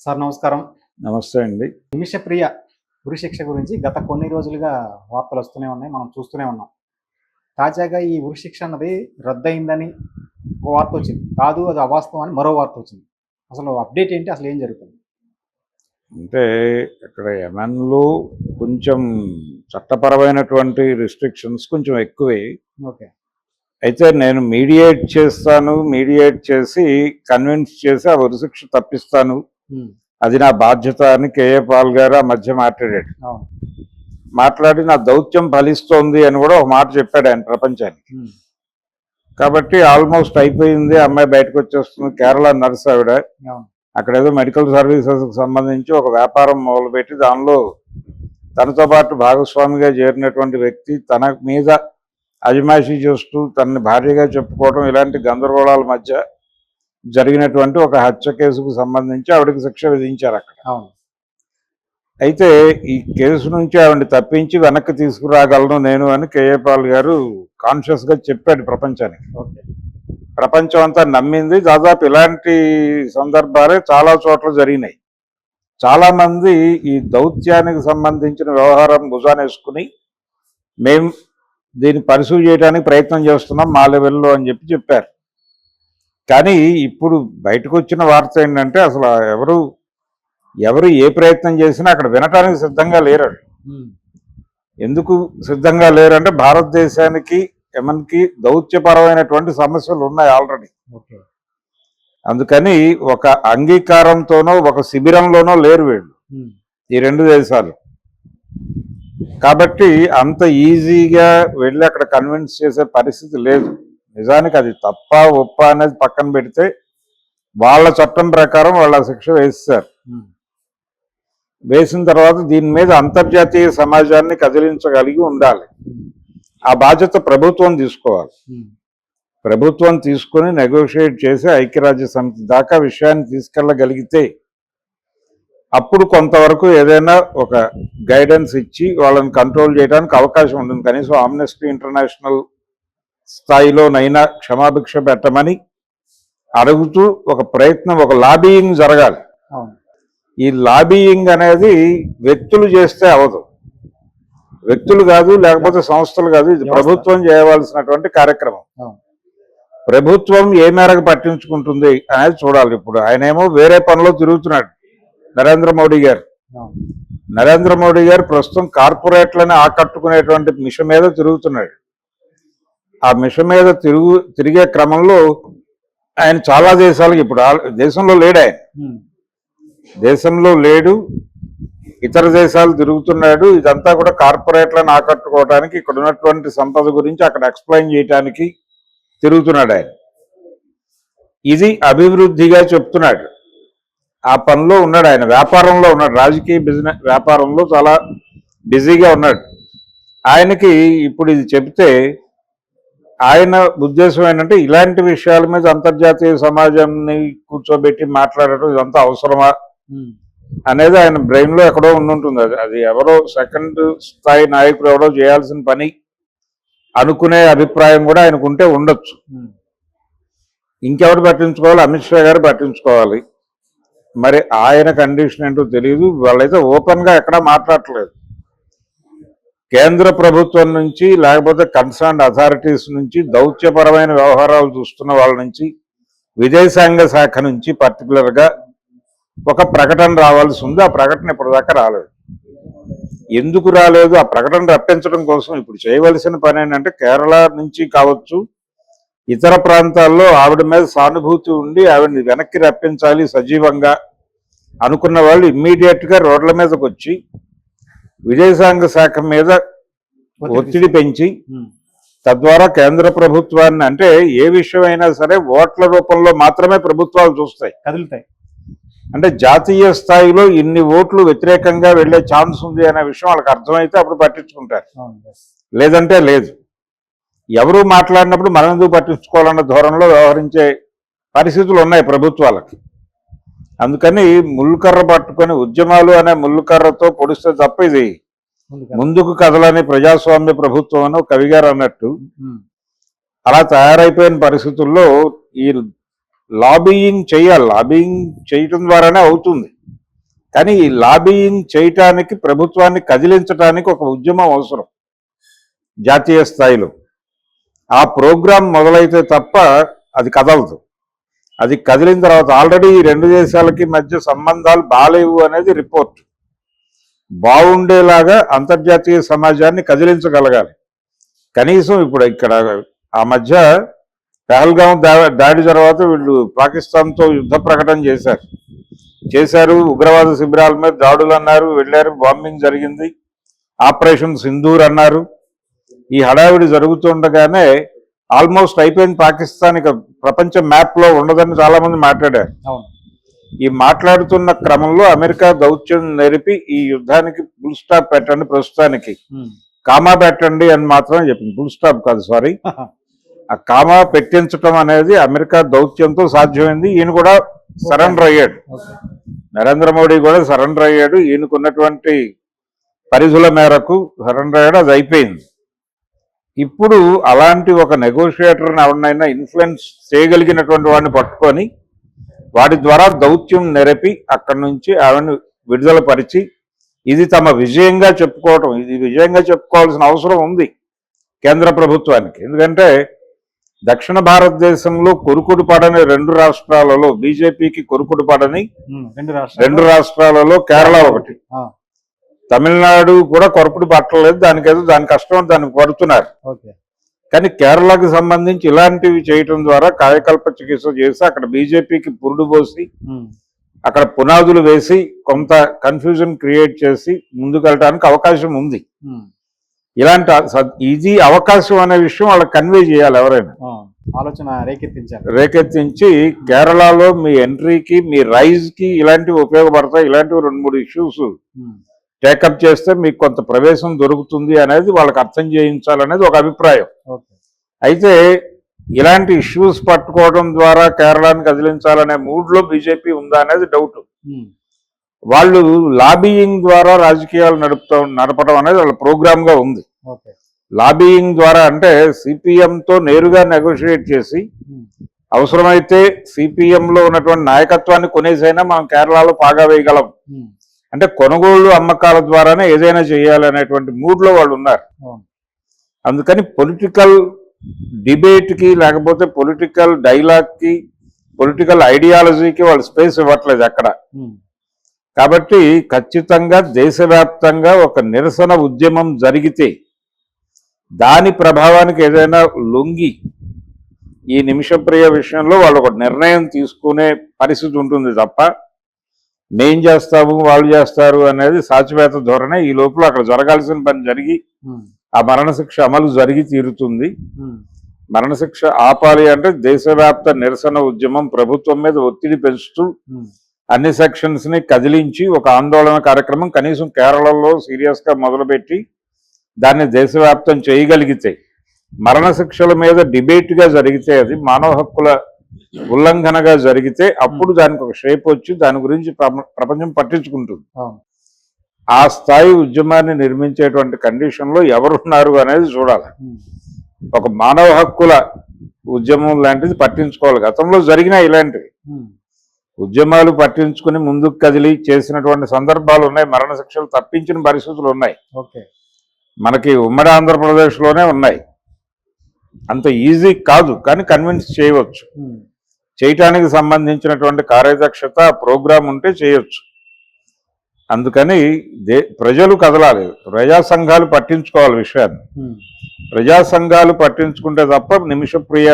Sir నమస్కారం. నమస్తే అండి. నిమిషప్రియ ఉరి శిక్ష గురించి గత కొన్ని రోజులుగా వార్తలు వస్తూనే ఉన్నాయి మనం చూస్తూనే ఉన్నాం. తాజాగా ఈ ఉరి శిక్ష అన్నది రద్దయిందని ఒక వార్త వచ్చింది. కాదు అది అవాస్తవం అని మరో వార్త వచ్చింది. అసలు అప్డేట్ ఏంటి? అసలు ఏం జరుగుతుంది? అంటే ఇక్కడ ఎమన్లు కొంచెం చట్టపరమైనటువంటి రిస్ట్రిక్షన్స్ కొంచెం ఎక్కువే. ఓకే. అయితే నేను మీడియేట్ చేస్తాను మీడియేట్ చేసి కన్విన్స్ చేసి ఆ ఉరిశిక్ష తప్పిస్తాను. అది నా బాధ్యత అని కేఏ పాల్ గారు ఆ మధ్య మాట్లాడాడు. మాట్లాడి నా దౌత్యం ఫలిస్తోంది అని కూడా ఒక మాట చెప్పాడు ఆయన ప్రపంచానికి. కాబట్టి ఆల్మోస్ట్ అయిపోయింది అమ్మాయి బయటకు వచ్చేస్తుంది కేరళ నర్స్ ఆవిడ. అక్కడ ఏదో మెడికల్ సర్వీసెస్కి సంబంధించి ఒక వ్యాపారం మొదలుపెట్టి దానిలో తనతో పాటు భాగస్వామిగా చేరినటువంటి వ్యక్తి తన మీద అజమాయిషీ చేస్తూ తనని భార్యగా చెప్పుకోవడం ఇలాంటి గందరగోళాల మధ్య జరిగినటువంటి ఒక హత్య కేసుకు సంబంధించి ఆవిడకి శిక్ష విధించారు అక్కడ. అవును. అయితే ఈ కేసు నుంచి ఆవిడని తప్పించి వెనక్కి తీసుకురాగలను నేను అని కేఏ పాల్ గారు కాన్షియస్గా చెప్పాడు ప్రపంచానికి. ఓకే. ప్రపంచం అంతా నమ్మింది. దాదాపు ఇలాంటి సందర్భాలే చాలా చోట్ల జరిగినాయి. చాలా మంది ఈ దౌత్యానికి సంబంధించిన వ్యవహారం భుజానేసుకుని మేం దీన్ని పరిశూ చేయడానికి ప్రయత్నం చేస్తున్నాం మా లెవెల్లో అని చెప్పి చెప్పారు. కానీ ఇప్పుడు బయటకు వచ్చిన వార్త ఏంటంటే అసలు ఎవరు ఎవరు ఏ ప్రయత్నం చేసినా అక్కడ వినటానికి సిద్ధంగా లేరు ఎందుకు సిద్ధంగా లేరంటే భారతదేశానికి ఎమన్కి దౌత్యపరమైనటువంటి సమస్యలు ఉన్నాయి ఆల్రెడీ. అందుకని ఒక అంగీకారంతోనో ఒక శిబిరంలోనో లేరు వీళ్ళు. ఈ రెండు దేశాలు. కాబట్టి అంత ఈజీగా వెళ్ళి అక్కడ కన్విన్స్ చేసే పరిస్థితి లేదు. నిజానికి అది తప్ప ఒప్ప అనేది పక్కన పెడితే వాళ్ళ చట్టం ప్రకారం వాళ్ళ శిక్ష వేస్తారు. వేసిన తర్వాత దీని మీద అంతర్జాతీయ సమాజాన్ని కదిలించగలిగి ఉండాలి. ఆ బాధ్యత ప్రభుత్వం తీసుకోవాలి. ప్రభుత్వం తీసుకొని నెగోషియేట్ చేసి ఐక్యరాజ్య సమితి దాకా విషయాన్ని తీసుకెళ్ళగలిగితే అప్పుడు కొంతవరకు ఏదైనా ఒక గైడెన్స్ ఇచ్చి వాళ్ళని కంట్రోల్ చేయడానికి అవకాశం ఉంటుంది. కనీసం ఆమ్నెస్టీ ఇంటర్నేషనల్ స్థాయిలోనైనా క్షమాభిక్ష పెట్టమని అడుగుతూ ఒక ప్రయత్నం ఒక లాబీయింగ్ జరగాలి. ఈ లాబీయింగ్ అనేది వ్యక్తులు చేస్తే అవదు వ్యక్తులు కాదు లేకపోతే సంస్థలు కాదు ఇది. ప్రభుత్వం చేయవలసినటువంటి కార్యక్రమం. ప్రభుత్వం ఏ మేరకు పట్టించుకుంటుంది అనేది చూడాలి ఇప్పుడు. ఆయనేమో వేరే పనిలో తిరుగుతున్నాడు నరేంద్ర మోడీ గారు. నరేంద్ర మోడీ గారు ప్రస్తుతం కార్పొరేట్లను ఆకట్టుకునేటువంటి మిష మీద తిరుగుతున్నాడు. ఆ మిష మీద తిరుగు తిరిగే క్రమంలో ఆయన చాలా దేశాలకు ఇప్పుడు దేశంలో లేడు ఆయన. దేశంలో లేడు ఇతర దేశాలు తిరుగుతున్నాడు ఇదంతా కూడా కార్పొరేట్లను ఆకట్టుకోవడానికి ఇక్కడ ఉన్నటువంటి సంపద గురించి అక్కడ ఎక్స్ప్లెయిన్ చేయడానికి తిరుగుతున్నాడు ఆయన. ఇది అభివృద్ధిగా చెప్తున్నాడు. ఆ పనిలో ఉన్నాడు ఆయన వ్యాపారంలో ఉన్నాడు రాజకీయ బిజినెస్ వ్యాపారంలో చాలా బిజీగా ఉన్నాడు. ఆయనకి ఇప్పుడు ఇది చెప్తే ఆయన ఉద్దేశం ఏంటంటే ఇలాంటి విషయాల మీద అంతర్జాతీయ సమాజాన్ని కూర్చోబెట్టి మాట్లాడటం ఇదంతా అవసరమా? అనేది ఆయన బ్రెయిన్లో ఎక్కడో ఉండుంటుంది. అది అది ఎవరో సెకండ్ స్థాయి నాయకుడు ఎవరో చేయాల్సిన పని అనుకునే అభిప్రాయం కూడా ఆయనకు ఉంటే ఉండొచ్చు ఇంకెవరు పట్టించుకోవాలి? అమిత్ షా గారు పట్టించుకోవాలి. మరి ఆయన కండిషన్ ఏంటో తెలియదు వాళ్ళైతే ఓపెన్గా ఎక్కడా మాట్లాడట్లేదు. కేంద్ర ప్రభుత్వం నుంచి లేకపోతే కన్సర్న్ అథారిటీస్ నుంచి దౌత్యపరమైన వ్యవహారాలు చూస్తున్న వాళ్ళ నుంచి విదేశాంగ శాఖ నుంచి పర్టికులర్గా ఒక ప్రకటన రావాల్సి ఉంది. ఆ ప్రకటన ఇప్పటిదాకా రాలేదు. ఎందుకు రాలేదు? ఆ ప్రకటన రప్పించడం కోసం ఇప్పుడు చేయవలసిన పని ఏంటంటే కేరళ నుంచి కావచ్చు ఇతర ప్రాంతాల్లో ఆవిడ మీద సానుభూతి ఉండి ఆవిడని వెనక్కి రప్పించాలి సజీవంగా అనుకున్న వాళ్ళు ఇమ్మీడియట్గా రోడ్ల మీదకి వచ్చి విదేశాంగ శాఖ మీద ఒత్తిడి పెంచి తద్వారా కేంద్ర ప్రభుత్వాన్ని అంటే ఏ విషయమైనా సరే ఓట్ల రూపంలో మాత్రమే ప్రభుత్వాలు చూస్తాయి. కదులుతాయి. అంటే జాతీయ స్థాయిలో ఇన్ని ఓట్లు వ్యతిరేకంగా వెళ్ళే ఛాన్స్ ఉంది అనే విషయం వాళ్ళకి అర్థమైతే అప్పుడు పట్టించుకుంటారు. లేదంటే లేదు. ఎవరు మాట్లాడినప్పుడు మనం ఎందుకు పట్టించుకోవాలన్న ధోరణిలో వ్యవహరించే పరిస్థితులు ఉన్నాయి ప్రభుత్వాలకి. అందుకని ముల్లుకర్ర పట్టుకొని ఉద్యమాలు అనే ముల్లుకర్రతో పొడిస్తే తప్ప ఇది. ముందుకు కదలని ప్రజాస్వామ్య ప్రభుత్వం అని ఒక కవి గారు అన్నట్టు అలా తయారైపోయిన పరిస్థితుల్లో ఈ లాబీయింగ్ చేయాలి లాబీయింగ్ చేయటం ద్వారానే అవుతుంది. కానీ ఈ లాబీయింగ్ చేయటానికి ప్రభుత్వాన్ని కదిలించడానికి ఒక ఉద్యమం అవసరం జాతీయ స్థాయిలో. ఆ ప్రోగ్రాం మొదలైతే తప్ప అది కదలదు. అది కదిలిన తర్వాత ఆల్రెడీ ఈ రెండు దేశాలకి మధ్య సంబంధాలు బాలేవు అనేది రిపోర్ట్. బాగుండేలాగా అంతర్జాతీయ సమాజాన్ని కదిలించగలగాలి. కనీసం ఇప్పుడు ఇక్కడ ఆ మధ్య పహల్గాం దా- దాడి తర్వాత వీళ్ళు పాకిస్తాన్తో యుద్ధ ప్రకటన చేశారు. చేశారు ఉగ్రవాద శిబిరాల మీద దాడులు అన్నారు వెళ్ళారు బాంబింగ్ జరిగింది ఆపరేషన్ సింధూర్ అన్నారు. ఈ హడావిడి జరుగుతుండగానే ఆల్మోస్ట్ అయిపోయింది పాకిస్తాన్. ఇక ప్రపంచ మ్యాప్లో ఉండదని చాలా మంది మాట్లాడారు ఈ మాట్లాడుతున్న క్రమంలో అమెరికా దౌత్యం నెరిపి ఈ యుద్ధానికి ఫుల్ స్టాప్ పెట్టండి ప్రస్తుతానికి. కామా పెట్టండి అని మాత్రమే చెప్పింది. ఫుల్ స్టాప్ కాదు సారీ ఆ కామా పెట్టించటం అనేది అమెరికా దౌత్యంతో సాధ్యమైంది. ఈయన కూడా సరెండర్ అయ్యాడు. నరేంద్ర మోడీ కూడా సరెండర్ అయ్యాడు. ఈయనకున్నటువంటి పరిధుల మేరకు సరెండర్ అయ్యాడు. అది అయిపోయింది. ఇప్పుడు అలాంటి ఒక నెగోషియేటర్ని ఎవరినైనా ఇన్ఫ్లుయెన్స్ చేయగలిగినటువంటి వాడిని పట్టుకొని వాటి ద్వారా దౌత్యం నెరపి అక్కడి నుంచి ఆవిడని విడుదల పరిచి ఇది తమ విజయంగా చెప్పుకోవటం ఇది విజయంగా చెప్పుకోవాల్సిన అవసరం ఉంది కేంద్ర ప్రభుత్వానికి. ఎందుకంటే దక్షిణ భారతదేశంలో కొరుకుడు పడని రెండు రాష్ట్రాలలో బీజేపీకి కొరుకుడు పడని. రెండు రాష్ట్రాలు. రెండు రాష్ట్రాలలో కేరళ ఒకటి. తమిళనాడు కూడా కొరకుడు పట్టలేదు దానికేదో దాని కష్టం దానికి పడుతున్నారు ఓకే కానీ కేరళకు సంబంధించి ఇలాంటివి చేయటం ద్వారా కాయకల్ప చికిత్స చేసి అక్కడ బీజేపీకి పురుడు పోసి. అక్కడ పునాదులు వేసి కొంత కన్ఫ్యూజన్ క్రియేట్ చేసి ముందుకెళ్ళడానికి అవకాశం ఉంది. ఇలాంటి ఇది అవకాశం అనే విషయం వాళ్ళకి కన్వే చేయాలి ఎవరైనా ఆలోచన రేకెత్తించారు రేకెత్తించి కేరళలో మీ ఎంట్రీకి మీ రైజ్కి ఇలాంటివి ఉపయోగపడతాయి ఇలాంటివి రెండు మూడు ఇష్యూస్. టేకప్ చేస్తే మీకు కొంత ప్రవేశం దొరుకుతుంది అనేది వాళ్ళకి అర్థం చేయించాలనేది ఒక అభిప్రాయం అయితే ఇలాంటి ఇష్యూస్ పట్టుకోవడం ద్వారా కేరళని కదిలించాలనే మూడ్లో బీజేపీ ఉందా అనేది డౌట్ ఉమ్. వాళ్ళు లాబీయింగ్ ద్వారా రాజకీయాలు నడుపుతా నడపడం అనేది వాళ్ళ ప్రోగ్రామ్గా ఉంది లాబీయింగ్ ద్వారా అంటే సిపిఎం తో నేరుగా నెగోషియేట్ చేసి ఉమ్. అవసరమైతే సిపిఎం లో ఉన్నటువంటి నాయకత్వాన్ని కొనేసైనా మనం కేరళలో పాగా వేయగలం ఉమ్. అంటే కొనుగోళ్ళు అమ్మకాల ద్వారానే ఏదైనా చేయాలనేటువంటి మూడ్లో వాళ్ళు ఉన్నారు. అందుకని పొలిటికల్ డిబేట్కి లేకపోతే పొలిటికల్ డైలాగ్కి పొలిటికల్ ఐడియాలజీకి వాళ్ళు స్పేస్ ఇవ్వట్లేదు అక్కడ. కాబట్టి ఖచ్చితంగా దేశవ్యాప్తంగా ఒక నిరసన ఉద్యమం జరిగితే దాని ప్రభావానికి ఏదైనా లొంగి ఈ నిమిషప్రియ విషయంలో వాళ్ళు ఒక నిర్ణయం తీసుకునే పరిస్థితి ఉంటుంది తప్ప మేం చేస్తాము వాళ్ళు చేస్తారు అనేది సాచివేత ధోరణే ఈ లోపల అక్కడ జరగాల్సిన పని జరిగి. ఆ మరణశిక్ష అమలు జరిగి తీరుతుంది. మరణశిక్ష ఆపాలి అంటే దేశవ్యాప్త నిరసన ఉద్యమం ప్రభుత్వం మీద ఒత్తిడి పెంచుతూ. అన్ని సెక్షన్స్ని కదిలించి ఒక ఆందోళన కార్యక్రమం కనీసం కేరళలో సీరియస్గా మొదలుపెట్టి దాన్ని దేశవ్యాప్తం చేయగలిగితే మరణశిక్షల మీద డిబేట్గా జరిగితే అది మానవ హక్కుల ఉల్లంఘనగా జరిగితే అప్పుడు దానికి ఒక షేప్ వచ్చి దాని గురించి ప్రప- ప్రపంచం పట్టించుకుంటుంది. ఆ స్థాయి ఉద్యమాన్ని నిర్మించేటువంటి కండిషన్లో ఎవరున్నారు అనేది చూడాలి. ఒక మానవ హక్కుల ఉద్యమం లాంటిది పట్టించుకోవాలి. గతంలో జరిగిన ఇలాంటివి. ఉద్యమాలు పట్టించుకుని ముందుకు కదిలి చేసినటువంటి సందర్భాలు ఉన్నాయి. మరణశిక్షలు తప్పించిన పరిస్థితులు ఉన్నాయి. ఓకే. మనకి ఉమ్మడి ఆంధ్రప్రదేశ్లోనే ఉన్నాయి. అంత ఈజీ కాదు కానీ కన్విన్స్ చేయవచ్చు ఉమ్. చేయటానికి సంబంధించినటువంటి కార్యదక్షత ప్రోగ్రాం ఉంటే చేయొచ్చు అందుకని దే ప్రజలు కదలాలి ప్రజా సంఘాలు పట్టించుకోవాలి విషయాన్ని ఉమ్. ప్రజా సంఘాలు పట్టించుకుంటే తప్ప నిమిషప్రియ